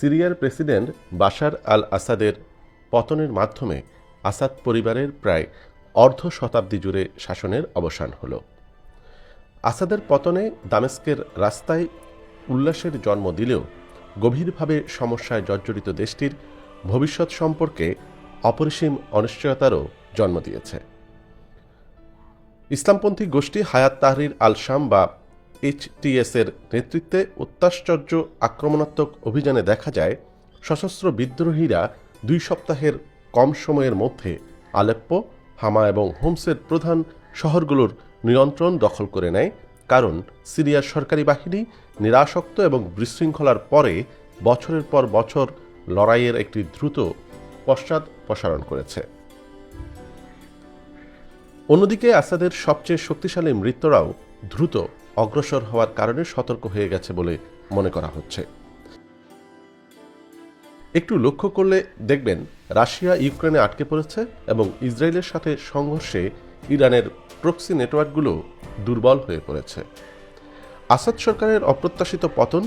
সিরিয়ার president Bashar আল আসাদের পতনের মাধ্যমে আসাদ পরিবারের প্রায় অর্ধ শতাব্দী জুড়ে শাসনের অবসান হল। আসাদের পতনে দামেস্কের রাস্তায় উল্লাসের জন্ম দিলেও গভীরভাবে সমস্যায় জর্জরিত দেশটির ভবিষ্যৎ সম্পর্কে অপরিসীম অনিশ্চয়তারও জন্ম দিয়েছে। ইসলামপন্থী গোষ্ঠী হায়াত তাহরির আল শাম বা এইচটিএস এর নেতৃত্বে অত্যাশ্চর্য আক্রমণাত্মক অভিযানে দেখা যায়, সশস্ত্র বিদ্রোহীরা দুই সপ্তাহের কম সময়ের মধ্যে আলেপ্পো, হামা এবং হোমসের প্রধান শহরগুলোর নিয়ন্ত্রণ দখল করে নেয়, কারণ সিরিয়ার সরকারি বাহিনী নিরাসক্ত এবং বিশৃঙ্খলার পরে বছরের পর বছর লড়াইয়ের একটি দ্রুত পশ্চাৎ প্রসারণ করেছে। অন্যদিকে আসাদের সবচেয়ে শক্তিশালী মৃত্যুরাও দ্রুত অগ্রসর হওয়ার কারণে সতর্ক হয়ে গেছে বলে মনে করা হচ্ছে। একটু লক্ষ্য করলে দেখবেন, রাশিয়া ইউক্রেনে আটকে পড়েছে এবং ইসরায়েলের সাথে সংঘর্ষে ইরানের প্রক্সি নেটওয়ার্কগুলো দুর্বল হয়ে পড়েছে। আসাদ সরকারের অপ্রত্যাশিত পতন,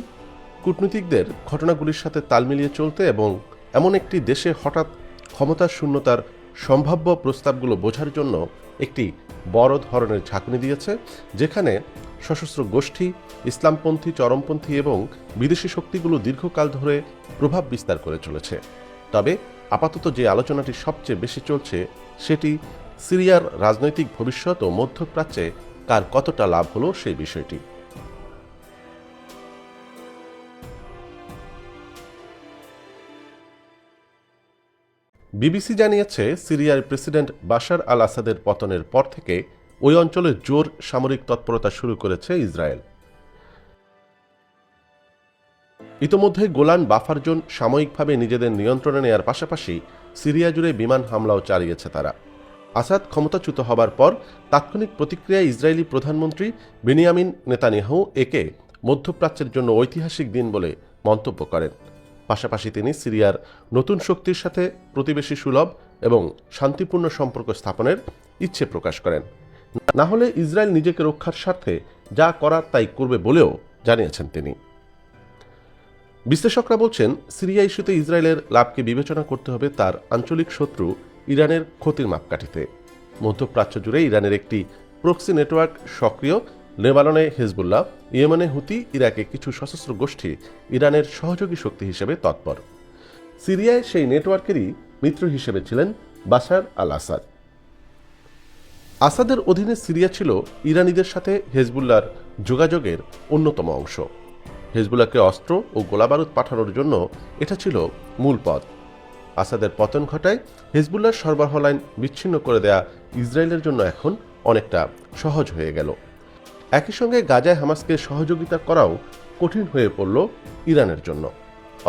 কূটনীতিকদের ঘটনাগুলির সাথে তাল মিলিয়ে চলতে এবং এমন একটি দেশে হঠাৎ ক্ষমতার শূন্যতার সম্ভাব্য প্রস্তাবগুলো বোঝার জন্য একটি বড় ধরনের ঝাঁকুনি দিয়েছে, যেখানে সশস্ত্র গোষ্ঠী, ইসলামপন্থী, চরমপন্থী এবং বিদেশি শক্তিগুলো দীর্ঘকাল ধরে প্রভাব বিস্তার করে চলেছে। তবে আপাতত যে আলোচনাটি সবচেয়ে বেশি চলছে, সেটি সিরিয়ার রাজনৈতিক ভবিষ্যৎ ও মধ্যপ্রাচ্যে কার কতটা লাভ হলো সেই বিষয়টি। বিবিসি জানিয়েছে, সিরিয়ার প্রেসিডেন্ট বাশার আল আসাদের পতনের পর থেকে ওই অঞ্চলে জোর সামরিক তৎপরতা শুরু করেছে ইসরায়েল। ইতোমধ্যে গোলান বাফার জোন সাময়িকভাবে নিজেদের নিয়ন্ত্রণে নেয়ার পাশাপাশি সিরিয়া জুড়ে বিমান হামলাও চালিয়েছে তারা। আসাদ ক্ষমতাচ্যুত হবার পর তাৎক্ষণিক প্রতিক্রিয়ায় ইসরায়েলি প্রধানমন্ত্রী বেনিয়ামিন নেতানিয়াহু একে মধ্যপ্রাচ্যের জন্য ঐতিহাসিক দিন বলে মন্তব্য করেন। পাশাপাশি তিনি সিরিয়ার নতুন শক্তির সাথে প্রতিবেশী সুলভ এবং শান্তিপূর্ণ সম্পর্ক স্থাপনের ইচ্ছে প্রকাশ করেন। না হলে ইসরায়েল নিজেকে রক্ষার স্বার্থে যা করার তাই করবে বলেও জানিয়েছেন তিনি। বিশ্লেষকরা বলছেন, সিরিয়া ইস্যুতে ইসরায়েলের লাভকে বিবেচনা করতে হবে তার আঞ্চলিক শত্রু ইরানের ক্ষতির মাপকাঠিতে। মধ্যপ্রাচ্য জুড়ে ইরানের একটি প্রক্সি নেটওয়ার্ক সক্রিয়, লেবাননে হেজবুল্লাহ, ইয়েমেনে হুতি, ইরাকে কিছু সশস্ত্র গোষ্ঠী ইরানের সহযোগী শক্তি হিসেবে তৎপর। সিরিয়ায় সেই নেটওয়ার্কেরই মিত্র হিসেবে ছিলেন বাশার আল আসাদ আসাদের অধীনে সিরিয়া ছিল ইরানিদের সাথে হেজবুল্লার যোগাযোগের অন্যতম অংশ। হেজবুল্লাহকে অস্ত্র ও গোলাবারুদ পাঠানোর জন্য এটা ছিল মূল পথ। আসাদের পতন ঘটায় হেজবুল্লাহর সরবরাহ লাইন বিচ্ছিন্ন করে দেয়া ইসরায়েলের জন্য এখন অনেকটা সহজ হয়ে গেল। একই সঙ্গে গাজায় হামাসকে সহযোগিতা করাও কঠিন হয়ে পড়ল ইরানের জন্য।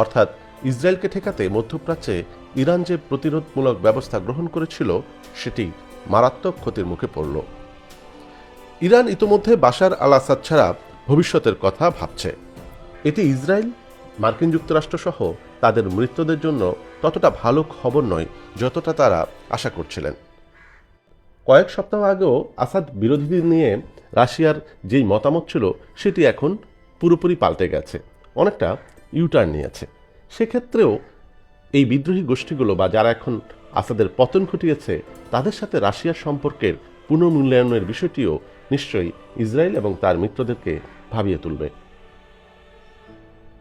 অর্থাৎ ইসরায়েলকে ঠেকাতে মধ্যপ্রাচ্যে ইরান যে প্রতিরোধমূলক ব্যবস্থা গ্রহণ করেছিল, সেটি মারাত্মক ক্ষতির মুখে পড়ল। ইরান ইতোমধ্যে বাশার আল আসাদ ছাড়া ভবিষ্যতের কথা ভাবছে। এটি ইসরায়েল, মার্কিন যুক্তরাষ্ট্র সহ তাদের মৃত্যুদের জন্য ততটা ভালো খবর নয় যতটা তারা আশা করছিলেন। কয়েক সপ্তাহ আগেও আসাদ বিরোধীদের নিয়ে রাশিয়ার যেই মতামত ছিল, সেটি এখন পুরোপুরি পাল্টে গেছে, অনেকটা ইউটার্ন নিয়েছে। সেক্ষেত্রেও এই বিদ্রোহী গোষ্ঠীগুলো বা যারা এখন আসাদের পতন ঘটিয়েছে, তাদের সাথে রাশিয়ার সম্পর্কের পুনর্মূল্যায়নের বিষয়টিও নিশ্চয়ই ইসরায়েল এবং তার মিত্রদেরকে ভাবিয়ে তুলবে।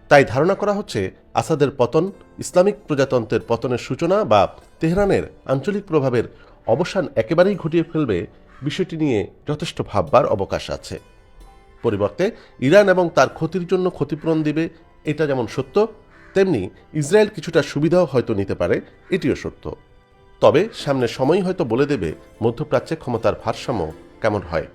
তাই ধারণা করা হচ্ছে, আসাদের পতন ইসলামিক প্রজাতন্ত্রের পতনের সূচনা বা তেহরানের আঞ্চলিক প্রভাবের অবসান একেবারেই ঘটিয়ে ফেলবে বিষয়টি নিয়ে যথেষ্ট ভাববার অবকাশ আছে। পরিবর্তে ইরান এবং তার ক্ষতির জন্য ক্ষতিপূরণ দিবে, এটা যেমন সত্য, তেমনি ইসরায়েল কিছুটা সুবিধাও হয়তো নিতে পারে, এটিও সত্য। তবে সামনে সময় হয়তো বলে দেবে মধ্যপ্রাচ্যে ক্ষমতার ভারসাম্য কেমন হয়?